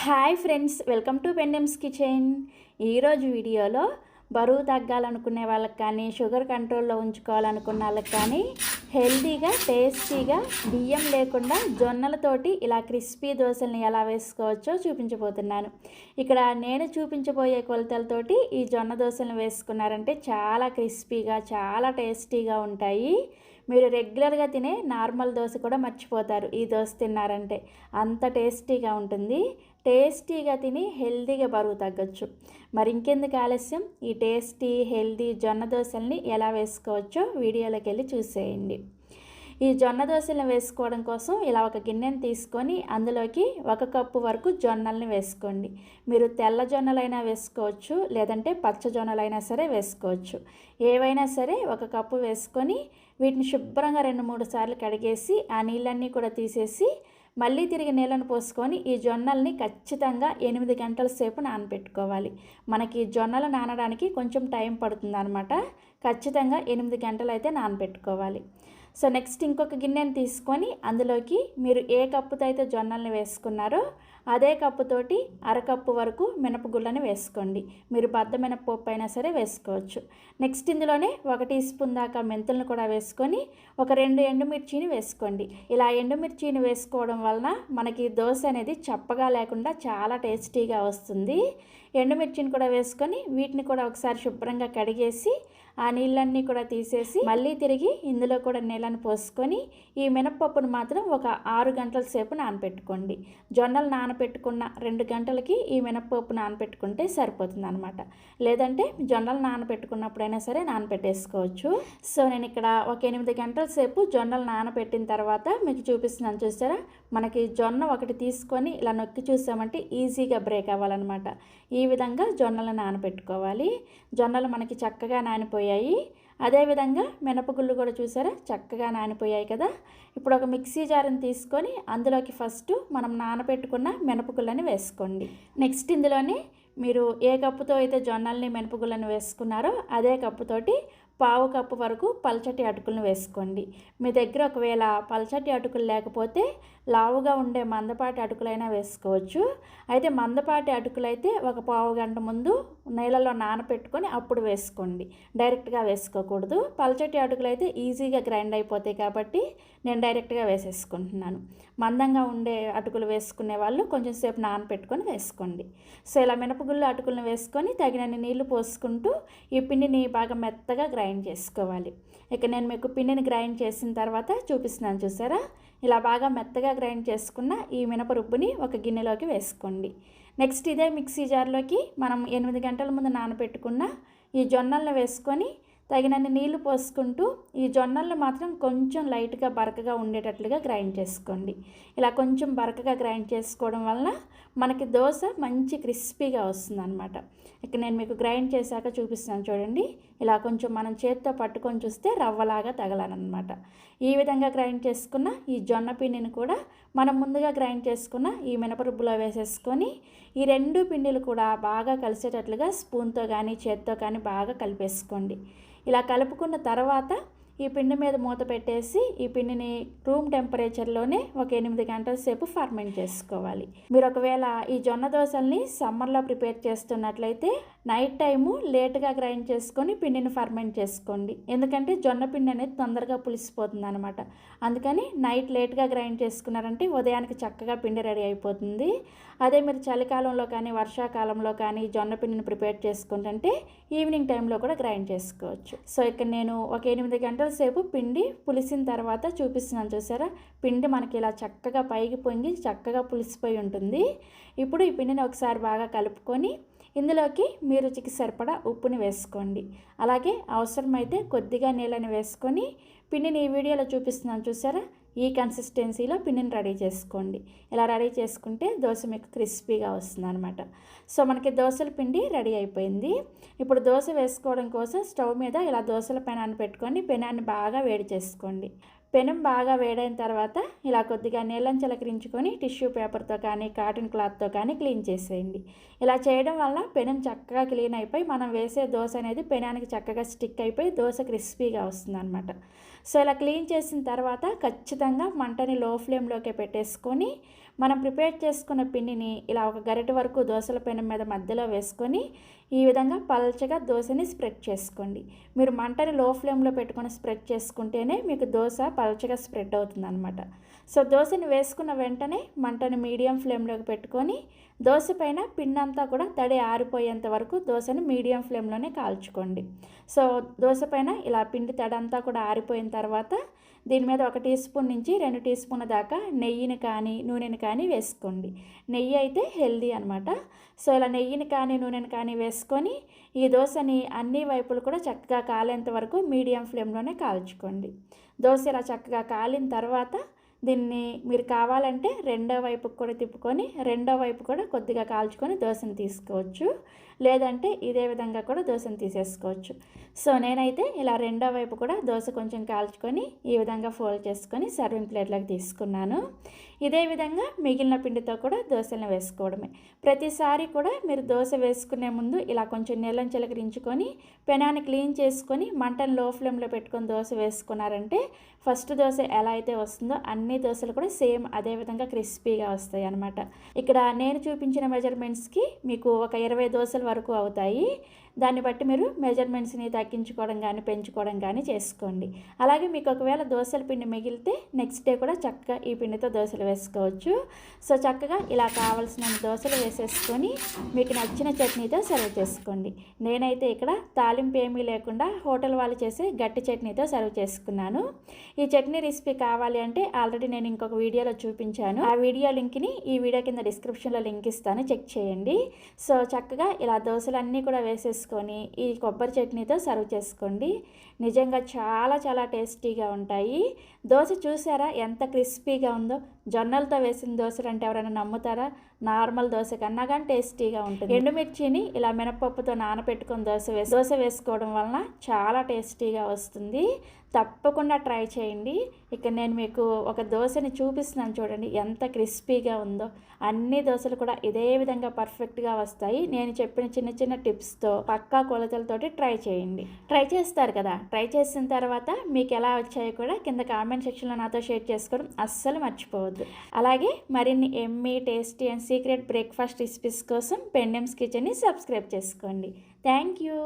Hi friends welcome to Pendems kitchen. ఈరోజు వీడియోలో బరువు తగ్గాలనుకునే వాళ్ళకి కానీ షుగర్ కంట్రోల్లో ఉంచుకోవాలనుకున్న వాళ్ళకి కానీ హెల్తీగా టేస్టీగా బియ్యం లేకుండా జొన్నలతోటి ఇలా క్రిస్పీ దోశల్ని ఎలా వేసుకోవచ్చో చూపించబోతున్నాను. ఇక్కడ నేను చూపించబోయే కొలతలతోటి ఈ జొన్న దోశలను వేసుకున్నారంటే చాలా క్రిస్పీగా చాలా టేస్టీగా ఉంటాయి. మీరు రెగ్యులర్గా తినే నార్మల్ దోశ కూడా మర్చిపోతారు. ఈ దోశ తిన్నారంటే అంత టేస్టీగా ఉంటుంది. టేస్టీగా తిని హెల్దీగా బరువు తగ్గొచ్చు. మరి ఇంకెందుకు ఆలస్యం? ఈ టేస్టీ హెల్దీ జొన్న దోశల్ని ఎలా వేసుకోవచ్చో వీడియోలోకి వెళ్ళి చూసేయండి. ఈ జొన్న దోశలను వేసుకోవడం కోసం ఇలా ఒక గిన్నెను తీసుకొని అందులోకి ఒక కప్పు వరకు జొన్నల్ని వేసుకోండి. మీరు తెల్ల జొన్నలైనా వేసుకోవచ్చు లేదంటే పచ్చ జొన్నలైనా సరే వేసుకోవచ్చు. ఏవైనా సరే ఒక కప్పు వేసుకొని వీటిని శుభ్రంగా రెండు మూడు సార్లు కడిగేసి ఆ నీళ్ళన్నీ కూడా తీసేసి మళ్ళీ తిరిగి నీళ్ళను పోసుకొని ఈ జొన్నల్ని ఖచ్చితంగా ఎనిమిది గంటల సేపు నానబెట్టుకోవాలి. మనకి జొన్నలు నానడానికి కొంచెం టైం పడుతుంది అనమాట ఖచ్చితంగా ఎనిమిది గంటలు అయితే నానబెట్టుకోవాలి. సో నెక్స్ట్ ఇంకొక గిన్నెని తీసుకొని అందులోకి మీరు ఏ కప్పుతో అయితే జొన్నల్ని వేసుకున్నారో అదే కప్పుతోటి అరకప్పు వరకు మినపగుళ్ళని వేసుకోండి. మీరు బద్ద మినపప్పు అయినా సరే వేసుకోవచ్చు. నెక్స్ట్ ఇందులోనే ఒక టీ స్పూన్ దాకా మెంతులను కూడా వేసుకొని ఒక రెండు ఎండుమిర్చిని వేసుకోండి. ఇలా ఎండుమిర్చిని వేసుకోవడం వలన మనకి దోశ అనేది చప్పగా లేకుండా చాలా టేస్టీగా వస్తుంది. ఎండుమిర్చిని కూడా వేసుకొని వీటిని కూడా ఒకసారి శుభ్రంగా కడిగేసి ఆ నీళ్ళన్నీ కూడా తీసేసి మళ్ళీ తిరిగి ఇందులో కూడా నీళ్ళని పోసుకొని ఈ మినపప్పును మాత్రం ఒక ఆరు గంటల సేపు నానపెట్టుకోండి. జొన్నలు నానపెట్టుకున్న రెండు గంటలకి ఈ మినపప్పు నానపెట్టుకుంటే సరిపోతుంది అనమాట లేదంటే జొన్నలు నానపెట్టుకున్నప్పుడైనా సరే నానపెట్టేసుకోవచ్చు. సో నేను ఇక్కడ ఒక ఎనిమిది గంటల సేపు జొన్నలు నానపెట్టిన తర్వాత మీకు చూపిస్తున్నాను చూసారా? మనకి జొన్న ఒకటి తీసుకొని ఇలా నొక్కి చూసామంటే ఈజీగా బ్రేక్ అవ్వాలన్నమాట. ఈ విధంగా జొన్నలు నానపెట్టుకోవాలి. జొన్నలు మనకి చక్కగా నానిపోయాయి అదేవిధంగా మినపగుళ్ళు కూడా చూసారా? చక్కగా నానిపోయాయి కదా. ఇప్పుడు ఒక మిక్సీ జార్ని తీసుకొని అందులోకి ఫస్ట్ మనం నానబెట్టుకున్న మినపగుళ్ళని వేసుకోండి. నెక్స్ట్ ఇందులోని మీరు ఏ కప్పుతో అయితే జొన్నల్ని మినపగుళ్ళని వేసుకున్నారో అదే కప్పుతోటి పావు కప్పు వరకు పల్చటి అటుకులను వేసుకోండి. మీ దగ్గర ఒకవేళ పల్చటి అటుకులు లేకపోతే లావుగా ఉండే మందపాటి అటుకులైనా వేసుకోవచ్చు. అయితే మందపాటి అటుకులైతే ఒక పావు గంట ముందు నీళ్ళలో నానపెట్టుకొని అప్పుడు వేసుకోండి. డైరెక్ట్గా వేసుకోకూడదు. పల్చటి అటుకులు అయితే ఈజీగా గ్రైండ్ అయిపోతాయి కాబట్టి నేను డైరెక్ట్గా వేసేసుకుంటున్నాను. మందంగా ఉండే అటుకులు వేసుకునే వాళ్ళు కొంచెం సేపు నానపెట్టుకొని వేసుకోండి. సో ఇలా మినపగుళ్ళు అటుకులను వేసుకొని తగినన్ని నీళ్ళు పోసుకుంటూ ఈ పిండిని బాగా మెత్తగా గ్రైండ్ గ్రైండ్ చేసుకోవాలి. ఇక నేను మీకు పిండిని గ్రైండ్ చేసిన తర్వాత చూపిస్తున్నాను చూసారా? ఇలా బాగా మెత్తగా గ్రైండ్ చేసుకున్న ఈ మినప రుబ్బుని ఒక గిన్నెలోకి వేసుకోండి. నెక్స్ట్ ఇదే మిక్సీ జార్లోకి మనం ఎనిమిది గంటల ముందు నానబెట్టుకున్న ఈ జొన్నలను వేసుకొని తగినన్ని నీళ్ళు పోసుకుంటూ ఈ జొన్నలను మాత్రం కొంచెం లైట్గా బరకగా ఉండేటట్లుగా గ్రైండ్ చేసుకోండి. ఇలా కొంచెం బరకగా గ్రైండ్ చేసుకోవడం వలన మనకి దోశ మంచి క్రిస్పీగా వస్తుంది అనమాట ఇక నేను మీకు గ్రైండ్ చేశాక చూపిస్తాను చూడండి. ఇలా కొంచెం మనం చేత్తో పట్టుకొని చూస్తే రవ్వలాగా తగలనమాట ఈ విధంగా గ్రైండ్ చేసుకున్న ఈ జొన్న పిండిని కూడా మనం ముందుగా గ్రైండ్ చేసుకున్న ఈ మినపరుబ్బులో వేసేసుకొని ఈ రెండు పిండిలు కూడా బాగా కలిసేటట్లుగా స్పూన్తో కానీ చేత్తో కానీ బాగా కలిపేసుకోండి. ఇలా కలుపుకున్న తర్వాత ఈ పిండి మీద మూత పెట్టేసి ఈ పిండిని రూమ్ టెంపరేచర్లోనే ఒక ఎనిమిది గంటల సేపు ఫర్మెంట్ చేసుకోవాలి. మీరు ఒకవేళ ఈ జొన్న దోశల్ని సమ్మర్లో ప్రిపేర్ చేస్తున్నట్లయితే నైట్ టైము లేట్గా గ్రైండ్ చేసుకొని పిండిని ఫర్మెంట్ చేసుకోండి. ఎందుకంటే జొన్న పిండి అనేది తొందరగా పులిసిపోతుంది అనమాట అందుకని నైట్ లేట్గా గ్రైండ్ చేసుకున్నారంటే ఉదయానికి చక్కగా పిండి రెడీ అయిపోతుంది. అదే మీరు చలికాలంలో కానీ వర్షాకాలంలో కానీ జొన్న పిండిని ప్రిపేర్ చేసుకుంటుంటే ఈవినింగ్ టైంలో కూడా గ్రైండ్ చేసుకోవచ్చు. సో ఇక్కడ నేను ఒక ఎనిమిది గంటల సేపు పిండి పులిసిన తర్వాత చూపిస్తున్నాను చూసారా? పిండి మనకి ఇలా చక్కగా పైకి పొంగి చక్కగా పులిసిపోయి ఉంటుంది. ఇప్పుడు ఈ పిండిని ఒకసారి బాగా కలుపుకొని ఇందులోకి మీ రుచికి సరిపడా ఉప్పుని వేసుకోండి. అలాగే అవసరమైతే కొద్దిగా నీళ్ళని వేసుకొని పిండిని ఈ వీడియోలో చూపిస్తున్నాను చూసారా? ఈ కన్సిస్టెన్సీలో పిండిని రెడీ చేసుకోండి. ఇలా రెడీ చేసుకుంటే దోశ మీకు క్రిస్పీగా వస్తుంది అనమాట సో మనకి దోశల పిండి రెడీ అయిపోయింది. ఇప్పుడు దోశ వేసుకోవడం కోసం స్టవ్ మీద ఇలా దోశల పెనాన్ని పెట్టుకొని పెనాన్ని బాగా వేడి చేసుకోండి. పెనం బాగా వేడైన తర్వాత ఇలా కొద్దిగా నీళ్ళని చిలకరించుకొని టిష్యూ పేపర్తో కానీ కాటన్ క్లాత్తో కానీ క్లీన్ చేసేయండి. ఇలా చేయడం వల్ల పెనం చక్కగా క్లీన్ అయిపోయి మనం వేసే దోశ అనేది పెనానికి చక్కగా స్టిక్ అయిపోయి దోశ క్రిస్పీగా వస్తుంది అనమాట సో ఇలా క్లీన్ చేసిన తర్వాత ఖచ్చితంగా మంటని లో ఫ్లేమ్లోకి పెట్టేసుకొని మనం ప్రిపేర్ చేసుకున్న పిండిని ఇలా ఒక గరిట వరకు దోశల పెనం మీద మధ్యలో వేసుకొని ఈ విధంగా పల్చగా దోశని స్ప్రెడ్ చేసుకోండి. మీరు మంటని లో ఫ్లేమ్లో పెట్టుకొని స్ప్రెడ్ చేసుకుంటేనే మీకు దోశ పల్చగా స్ప్రెడ్ అవుతుంది అనమాట సో దోశని వేసుకున్న వెంటనే మంటను మీడియం ఫ్లేమ్లోకి పెట్టుకొని దోశ పైన పిండంతా కూడా తడి ఆరిపోయేంత వరకు దోశని మీడియం ఫ్లేమ్లోనే కాల్చుకోండి. సో దోశ పైన ఇలా పిండి తడంతా కూడా ఆరిపోయిన తర్వాత దీని మీద ఒక టీ స్పూన్ నుంచి రెండు టీ స్పూన్ల దాకా నెయ్యిని కానీ నూనెని కానీ వేసుకోండి. నెయ్యి అయితే హెల్దీ అనమాట సో ఇలా నెయ్యిని కానీ నూనెని కానీ వేసుకొని ఈ దోశని అన్ని వైపులు కూడా చక్కగా కాలేంత వరకు మీడియం ఫ్లేమ్లోనే కాల్చుకోండి. దోశ ఇలా చక్కగా కాలిన తర్వాత దీన్ని మీరు కావాలంటే రెండో వైపు కూడా తిప్పుకొని రెండో వైపు కూడా కొద్దిగా కాల్చుకొని దోశను తీసుకోవచ్చు. లేదంటే ఇదే విధంగా కూడా దోశను తీసేసుకోవచ్చు. సో నేనైతే ఇలా రెండో వైపు కూడా దోశ కొంచెం కాల్చుకొని ఈ విధంగా ఫోల్డ్ చేసుకొని సర్వింగ్ ప్లేట్లోకి తీసుకున్నాను. ఇదే విధంగా మిగిలిన పిండితో కూడా దోశలను వేసుకోవడమే. ప్రతిసారి కూడా మీరు దోశ వేసుకునే ముందు ఇలా కొంచెం నీళ్ళని చిలకరించుకొని పెనాన్ని క్లీన్ చేసుకొని మంటను లో ఫ్లేమ్లో పెట్టుకొని దోశ వేసుకున్నారంటే ఫస్ట్ దోశ ఎలా అయితే వస్తుందో అన్ని దోశలు కూడా సేమ్ అదే విధంగా క్రిస్పీగా వస్తాయి అనమాట ఇక్కడ నేను చూపించిన మెజర్మెంట్స్కి మీకు ఒక ఇరవై దోశల వరకు అవుతాయి. దాన్ని బట్టి మీరు మెజర్మెంట్స్ని తగ్గించుకోవడం కానీ పెంచుకోవడం కానీ చేసుకోండి. అలాగే మీకు ఒకవేళ దోశల పిండి మిగిలితే నెక్స్ట్ డే కూడా చక్కగా ఈ పిండితో దోశలు వేసుకోవచ్చు. సో చక్కగా ఇలా కావాల్సిన దోశలు వేసేసుకొని మీకు నచ్చిన చట్నీతో సర్వ్ చేసుకోండి. నేనైతే ఇక్కడ తాలింపు ఏమీ లేకుండా హోటల్ వాళ్ళు చేసే గట్టి చట్నీతో సర్వ్ చేసుకున్నాను. ఈ చట్నీ రెసిపీ కావాలి అంటే ఆల్రెడీ నేను ఇంకొక వీడియోలో చూపించాను. ఆ వీడియో లింక్ని ఈ వీడియో కింద డిస్క్రిప్షన్లో లింక్ ఇస్తాను. చెక్ చేయండి. సో చక్కగా ఇలా దోశలన్నీ కూడా వేసేసుకొని ఈ కొబ్బరి చట్నీతో సర్వ్ చేసుకోండి. నిజంగా చాలా చాలా టేస్టీగా ఉంటాయి. దోశ చూసారా ఎంత క్రిస్పీగా ఉందో? జొన్నలతో వేసిన దోశలు అంటే ఎవరైనా నమ్ముతారా? నార్మల్ దోశ కన్నా కానీ టేస్టీగా ఉంటుంది. ఎండుమిర్చిని ఇలా మినపప్పుతో నానబెట్టుకొని దోశ వేసి దోశ వేసుకోవడం వలన చాలా టేస్టీగా వస్తుంది. తప్పకుండా ట్రై చేయండి. ఇక్కడ నేను మీకు ఒక దోశని చూపిస్తున్నాను చూడండి ఎంత క్రిస్పీగా ఉందో. అన్ని దోశలు కూడా ఇదే విధంగా పర్ఫెక్ట్గా వస్తాయి. నేను చెప్పిన చిన్న చిన్న టిప్స్తో పక్కా కొలతలతోటి ట్రై చేయండి. ట్రై చేస్తారు కదా? ట్రై చేసిన తర్వాత మీకు ఎలా వచ్చాయో కూడా కింద కామెంట్ సెక్షన్లో నాతో షేర్ చేసుకోవడం అస్సలు మర్చిపోవద్దు. అలాగే మరిన్ని yummy tasty and secret breakfast recipes కోసం పెండెమ్స్ కిచెన్ని సబ్స్క్రైబ్ చేసుకోండి. Thank you